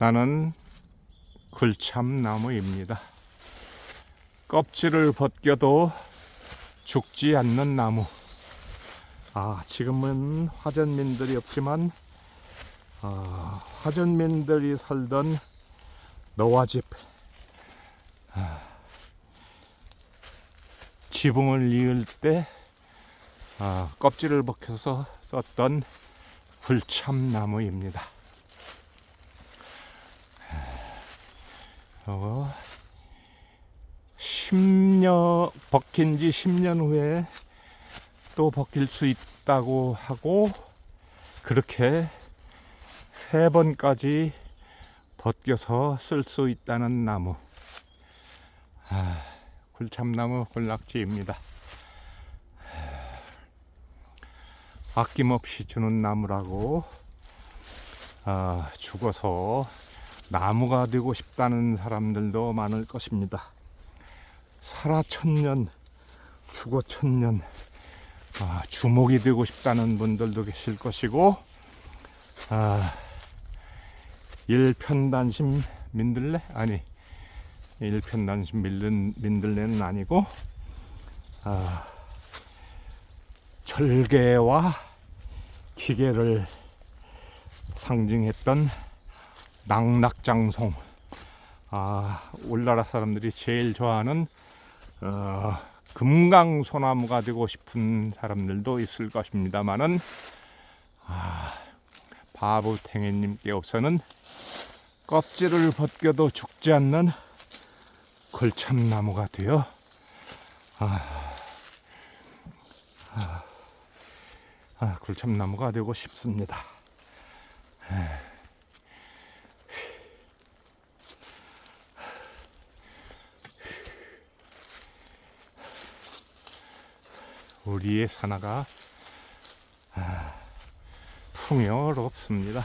나는 굴참나무입니다. 껍질을 벗겨도 죽지 않는 나무. 아, 지금은 화전민들이 없지만, 아, 화전민들이 살던 노화집. 아, 지붕을 이을 때, 아, 껍질을 벗겨서 썼던 굴참나무입니다. 어, 10년, 벗긴 지 10년 후에 또 벗길 수 있다고 하고, 그렇게 세 번까지 벗겨서 쓸 수 있다는 나무. 아, 굴참나무 굴낙지입니다. 아낌없이 주는 나무라고, 아, 죽어서 나무가 되고 싶다는 사람들도 많을 것입니다. 살아 천년, 죽어 천년, 아, 주목이 되고 싶다는 분들도 계실 것이고, 아, 일편단심 민들레? 아니, 일편단심 밀른, 민들레는 아니고, 아, 절개와 기계를 상징했던 낙낙장송. 아, 우리나라 사람들이 제일 좋아하는 어, 금강소나무가 되고 싶은 사람들도 있을 것입니다만은 아, 바보 탱이님께 없어는 껍질을 벗겨도 죽지 않는 걸참나무가 되어 아, 아, 아, 굴참나무가 되고 싶습니다. 우리의 산하가 아, 풍요롭습니다.